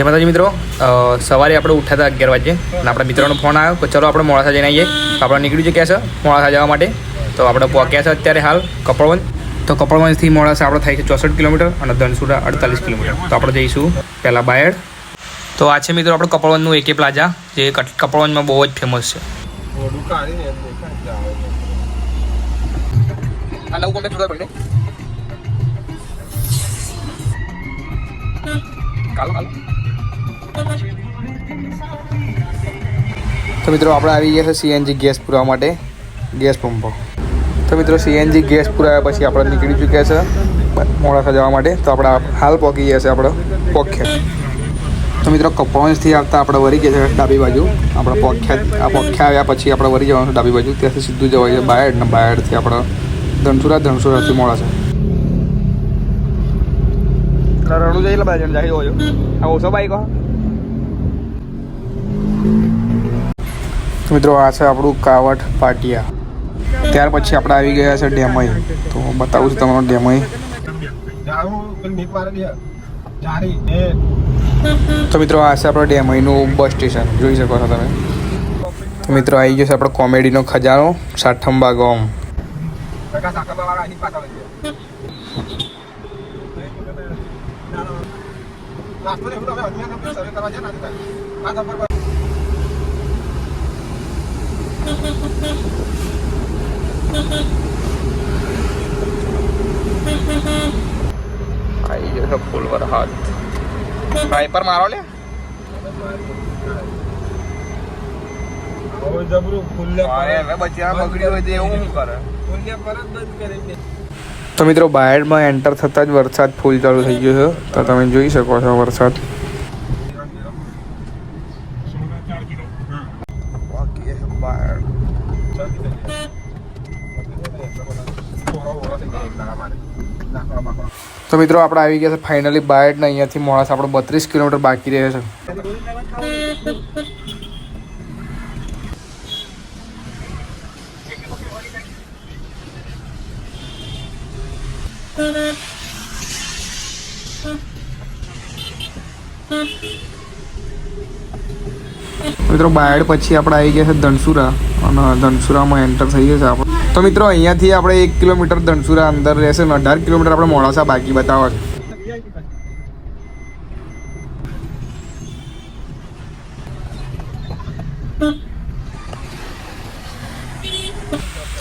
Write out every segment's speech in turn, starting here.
જય માતાજી મિત્રો. સવારે આપણે ઉઠ્યા હતા અગિયાર વાગે અને આપણા મિત્રોનો ફોન આવ્યો કે ચલો આપણે મોડાસા જઈને આવીએ. તો આપણે નીકળી ચૂક્યા છે મોડાસા જવા માટે. તો આપણે પહોંચ્યા છે અત્યારે હાલ કપડવંજ. તો કપડવંજથી મોડાસા આપણે થાય છે ચોસઠ કિલોમીટર અને ધનસુરા અડતાલીસ કિલોમીટર. તો આપણે જઈશું પહેલાં બાયડ. તો આ છે મિત્રો આપણે કપડવંજનું એકે પ્લાઝા, જે કપડવંજમાં બહુ જ ફેમસ છે. છે. કાલો કાલો તો મિત્રો, આપણે આવી ગયા છે સીએનજી ગેસ પુરાવા માટે ગેસ પંપો તો મિત્રો સીએનજી ગેસ પુરાવ્યા પછી આપણે નીકળી ચૂક્યા છે મોડાસા જવા માટે. તો આપણે હાલ પહોંચી ગયા છે આપણે પોખ્યા. તો મિત્રો કપોન્સથી આવતા આપણે વળી ગયા છે ડાબી બાજુ. આપણે પોખ્યા, આ પોખ્યા આવ્યા પછી આપણે વળી જવાનું છે ડાબી બાજુ. ત્યાંથી સીધું જવાય છે બાયડ, ને બાયડથી આપણે ધનસુરા, ધનસુરાથી મોડાસા. રડું જઈ જણ જાય જોજો આ ઓછો બાઈક? તો મિત્રો, આ છે આપણું કાવટ પાટિયા. ત્યાર પછી આપણે આવી ગયા છે ડેમઈ. તો બતાવું છું તમારો ડેમઈ. તો મિત્રો, આ છે આપણો ડેમઈનું બસ સ્ટેશન. જોઈ શકો છો તમે. તો મિત્રો આવી ગયો છે આપણો કોમેડીનો ખજાનો, સાઠંબા ગોમ. ટકા સાકરવાળા અહીં પાછા લઈ ગયા. નાસ્તો ને એવું તો હવે અજમેર ને સર્વે કરવા જાય ને આજે કાલે. પાછા ફરવા. આવી ગયો છે ફૂલ વરસાદ વાઇપર મારો લે. હવે જબરું ફૂલે પર- બચ્યા બગડ્યું હોય તો એવું કરે? ફૂલ્લે પર જ બંધ કરી દે. તો મિત્રો બાયડમાં એન્ટર થતાં જ વરસાદ ફૂલ ચાલુ થઈ ગયો છે. તો તમે જોઈ શકો છો વરસાદ. તો મિત્રો, આપણે આવી ગયા છે ફાઇનલી બાયડ ને અહીંયાથી મોડાસા. આપણે બત્રીસ કિલોમીટર બાકી રહે છે. મિત્રો, બાયડ પછી આપણે આવી ગયા છે ધનસુરા અને ધનસુરામાં એન્ટર થઈ જશે આપણે. તો મિત્રો, અહીંયાથી આપણે એક કિલોમીટર ધનસુરા અંદર રહેશે ને અઢાર કિલોમીટર આપણે મોડાસા બાકી બતાવવા.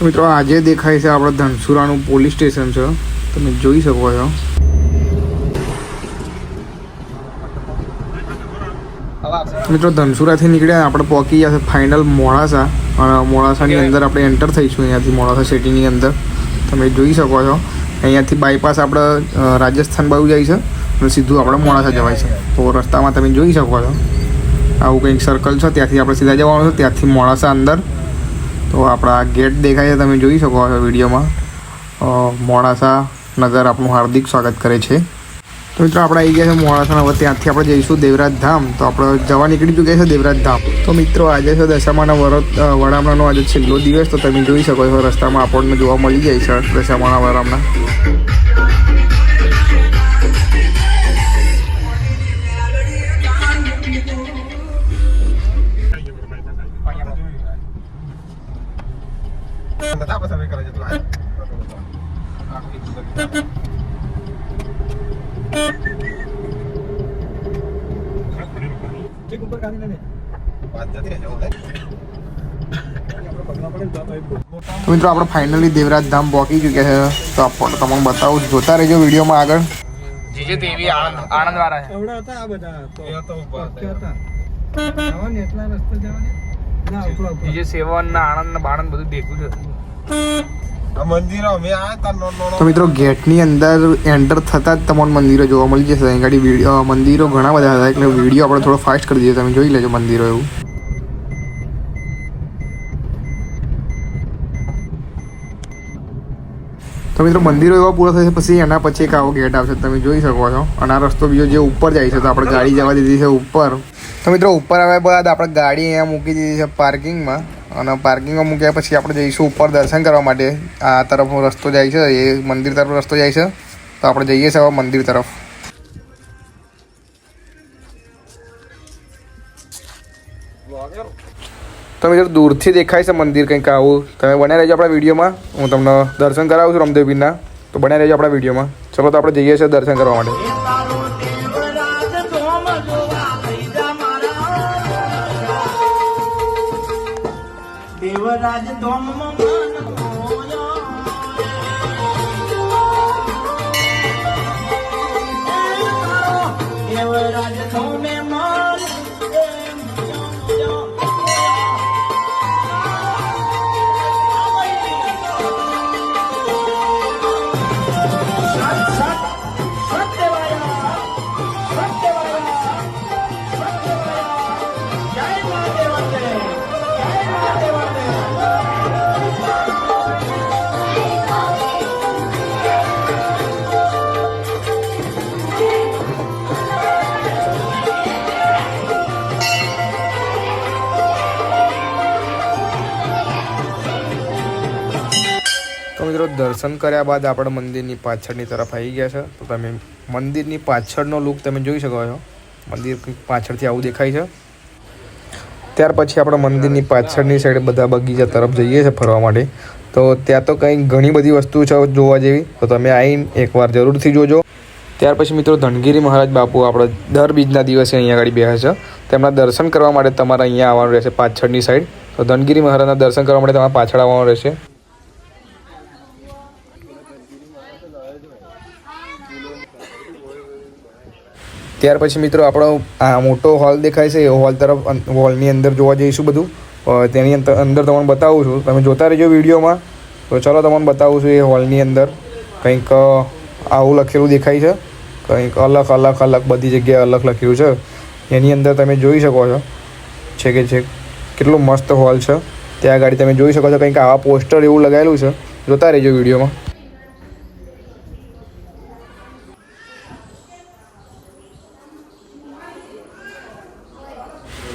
મિત્રો, આજે દેખાય છે આપણે ધનસુરાનું પોલીસ સ્ટેશન છે. તમે જોઈ શકો છો. મિત્રો ધનસુરાથી નીકળ્યા આપણે પહોંચી ગયા છે ફાઇનલ મોડાસા. અને મોડાસાની અંદર આપણે એન્ટર થઈશું અહીંયાથી મોડાસા સિટીની અંદર. તમે જોઈ શકો છો. અહીંયાથી બાયપાસ આપણે રાજસ્થાન બાજુ જાય છે અને સીધું આપણે મોડાસા જવાય છે. તો રસ્તામાં તમે જોઈ શકો છો. આવું કંઈક સર્કલ છે ત્યાંથી આપણે સીધા જવાનું છે ત્યાંથી મોડાસા અંદર. તો આપણા ગેટ દેખાય છે તમે જોઈ શકો છો વિડીયોમાં. મોડાસા નગર આપણું હાર્દિક સ્વાગત કરે છે. તો મિત્રો, આપણે આવી ગયા છે મોડાસાના હવે ત્યાંથી આપણે જઈશું દેવરાજ ધામ. તો આપણે જવા નીકળી ચૂક્યા છે દેવરાજ ધામ. તો મિત્રો, આજે છે દશામાના વરત વડામણાનો આજે છેલ્લો દિવસ. તો તમે જોઈ શકો છો, રસ્તામાં આપણને જોવા મળી જાય છે દશામાના વડામણા મિત્રો આપણે ફાઇનલી દેવરાજ ધામ પહોંચી ચૂક્યા છે. તો આપણને તમને બતાવું જોતા રહેજો વિડીયોમાં આગળ. જીજે દેવી આનંદ આનંદ વાળા છે. એવડા હતા આ બધા તો. એ તો ઊભા હતા. જવાને એટલા રસ્તે જવાને? જીજે સેવન ના આનંદ ને બાણંદ બધું દેખું છે આ મંદિરો અમે આયા તા નો- નો- નો- તો મિત્રો ગેટની અંદર એન્ટર થતાં જ તમને મંદિરો જોવા મળી જશે. અહીં ગાડી વીડિયો મંદિરો ઘણા બધા હતા એટલે વીડિયો આપણે થોડો ફાસ્ટ કરી દઈએ. તમે જોઈ લેજો મંદિરો એવું. તો મિત્રો મંદિરો એવા પૂરા થશે, પછી એના પછી એક આવો ગેટ આવશે, તમે જોઈ શકો છો. અને આ રસ્તો બીજો જે ઉપર જાય છે, તો આપણે ગાડી જવા દીધી છે ઉપર. તો મિત્રો ઉપર આવ્યા બાદ આપણે ગાડી અહીંયા મૂકી દીધી છે પાર્કિંગમાં. અને પાર્કિંગમાં મૂક્યા પછી આપણે જઈશું ઉપર દર્શન કરવા માટે. આ તરફનો રસ્તો જાય છે, એ મંદિર તરફ રસ્તો જાય છે. તો આપણે જઈએ છીએ મંદિર તરફ. તમે મિત્રો દૂરથી દેખાય છે મંદિર કંઈક આવું. તમે બન્યા રહેજો આપણા વિડીયોમાં. હું તમને દર્શન કરાવું છું રમદેવીના તો બન્યા રહેજો આપણા વિડીયોમાં. ચલો તો આપણે જઈએ છીએ દર્શન કરવા માટે. દેવરાજ મિત્રો દર્શન કર્યા બાદ આપણે મંદિરની પાછળની તરફ આવી ગયા છે. તો તમે મંદિરની પાછળનો લુક તમે જોઈ શકો છો. મંદિર પાછળથી આવું દેખાય છે. ત્યાર પછી આપણે મંદિરની પાછળની સાઈડ બધા બગીચા તરફ જઈએ છીએ ફરવા માટે. તો ત્યાં તો કંઈ ઘણી બધી વસ્તુ છે જોવા જેવી. તો તમે આવીને એકવાર જરૂરથી જોજો. ત્યાર પછી મિત્રો ધનગીરી મહારાજ બાપુ આપણે દર બીજના દિવસે અહીંયા આગળ બેસે છે. તેમના દર્શન કરવા માટે તમારે અહીંયા આવવાનું રહેશે પાછળની સાઈડ તો ધનગીરી મહારાજના દર્શન કરવા માટે તમારે પાછળ આવવાનું રહેશે. ત્યાર પછી મિત્રો આપણો આ મોટો હોલ દેખાય છે, એ હોલ તરફ હોલની અંદર જોવા જઈશું બધું. તેની અંદર તમને બતાવું છું. તમે જોતા રહેજો વિડીયોમાં. તો ચલો તમને બતાવું છું એ હોલની અંદર કંઈક આવું લખેલું દેખાય છે. કંઈક અલગ અલગ અલગ બધી જગ્યાએ અલગ લખેલું છે. એની અંદર તમે જોઈ શકો છો છે કે છે, કેટલું મસ્ત હોલ છે. ત્યાં આગળ તમે જોઈ શકો છો કંઈક આવા પોસ્ટર એવું લગાવેલું છે. જોતા રહેજો વિડીયોમાં.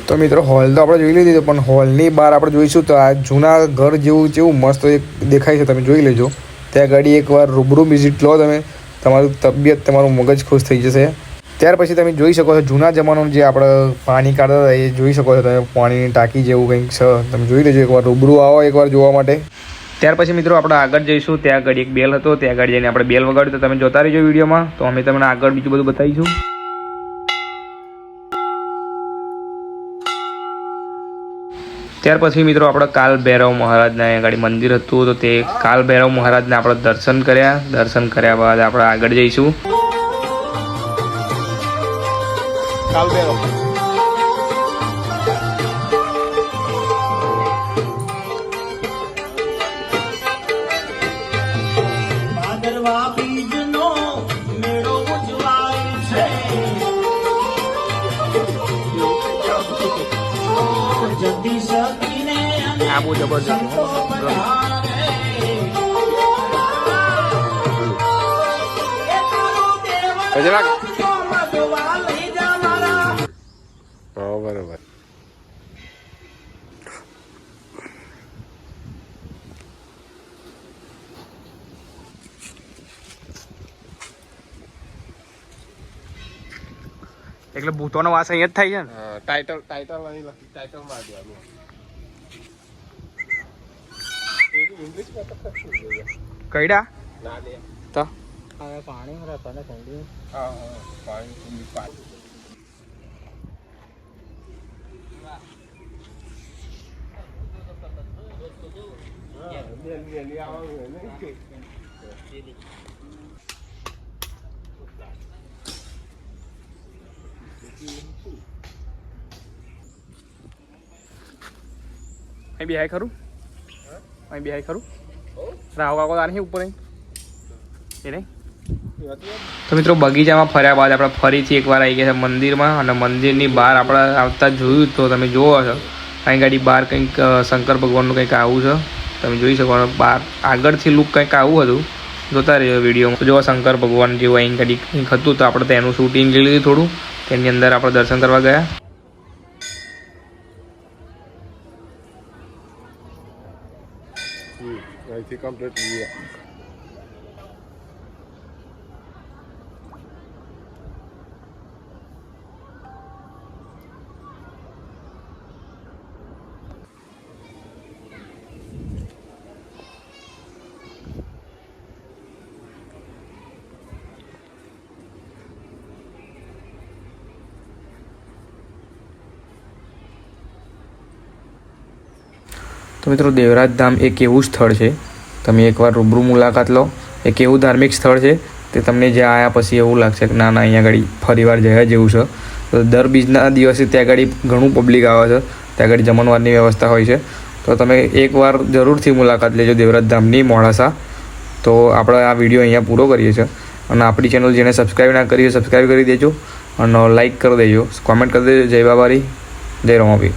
તો મિત્રો હોલ તો આપણે જોઈ લીધી પણ હોલની બહાર આપણે જોઈશું તો આ જૂના ઘર જેવું જેવું મસ્ત એક દેખાય છે, તમે જોઈ લેજો. ત્યાં ગાડી એકવાર રૂબરૂ વિઝિટ લો તમે. તમારું તબિયત, તમારું મગજ ખુશ થઈ જશે. ત્યાર પછી તમે જોઈ શકો છો, જૂના જમાનાનું જે આપણે પાણી કાઢતા હતા, એ જોઈ શકો છો તમે. પાણીની ટાંકી જેવું કંઈક છે. તમે જોઈ લેજો એકવાર, રૂબરૂ આવો એકવાર જોવા માટે. ત્યાર પછી મિત્રો, આપણે આગળ જઈશું. ત્યાં આગળ એક બેલ હતો. ત્યાં આગળ જઈને આપણે બેલ વગાડ્યું. તો તમે જોતા રહેજો વિડીયોમાં. તો અમે તમને આગળ બીજું બધું બતાવીશું. ત્યાર પછી મિત્રો આપણે કાલ ભૈરવ મહારાજના અહીંયા આગળ મંદિર હતું તો તે કાલ ભૈરવ મહારાજના આપણે દર્શન કર્યા. દર્શન કર્યા બાદ આપણે આગળ જઈશું. કાલ ભાદરવા જા બહુ જબરજસ્ત બરોબર. એટલે ભૂતોનો વાસ અહીંયા જ થાય છે ને? ટાઇટલ ટાઇટલ અહીં લખી ટાઇટલમાં દેવાનું ઇંગ્લિશમાં તો કશું જ નહીં. કઈડા ના દે તો પાણી હતા તને ઠંડી હા હા પાણી પાણી હા, બેન બેન આવવાનું હોય ને. અહીં બેહાય ખરું. રાહુ કાકો તાર ઉપર એ નહીં? તો મિત્રો બગીચામાં ફર્યા બાદ આપણે ફરીથી એકવાર આવી ગયા છે મંદિરમાં અને મંદિરની બહાર આપણે આવતા જોયું તો તમે જોવો છો. અહીં ગાડી બહાર કંઈક શંકર ભગવાનનું કંઈક આવું છે. તમે જોઈ શકો બહાર આગળથી લુક કંઈક આવું હતું. જોતા રહ્યો વિડીયોમાં. જોવા શંકર ભગવાન જેવું અહીં ગાડી કંઈક હતું તો આપણે તેનું શૂટિંગ લઈ લીધું થોડું. તેની અંદર આપણે દર્શન કરવા ગયા. see. I see completely. તો મિત્રો દેવરાજ ધામ એક એવું સ્થળ છે. તમે એકવાર રૂબરૂ મુલાકાત લો. એક એવું ધાર્મિક સ્થળ છે તે તમને જ્યાં આવ્યા પછી એવું લાગશે કે ના ના, અહીંયા આગળ ફરીવાર જયા જેવું છે. તો દર બીજના દિવસે ત્યાં આગળ ઘણું પબ્લિક આવે છે. ત્યાં આગળ જમણવારની વ્યવસ્થા હોય છે. તો તમે એકવાર જરૂરથી મુલાકાત લેજો દેવરાજ ધામની મોડાસા. તો આપણે આ વીડિયો અહીંયા પૂરો કરીએ છીએ. અને આપણી ચેનલ જેને સબસ્ક્રાઈબ ના કરી સબસ્ક્રાઈબ કરી દેજો. અને લાઈક કરી દેજો. કોમેન્ટ કરી દેજો. જય બાબારી. જય રમાભી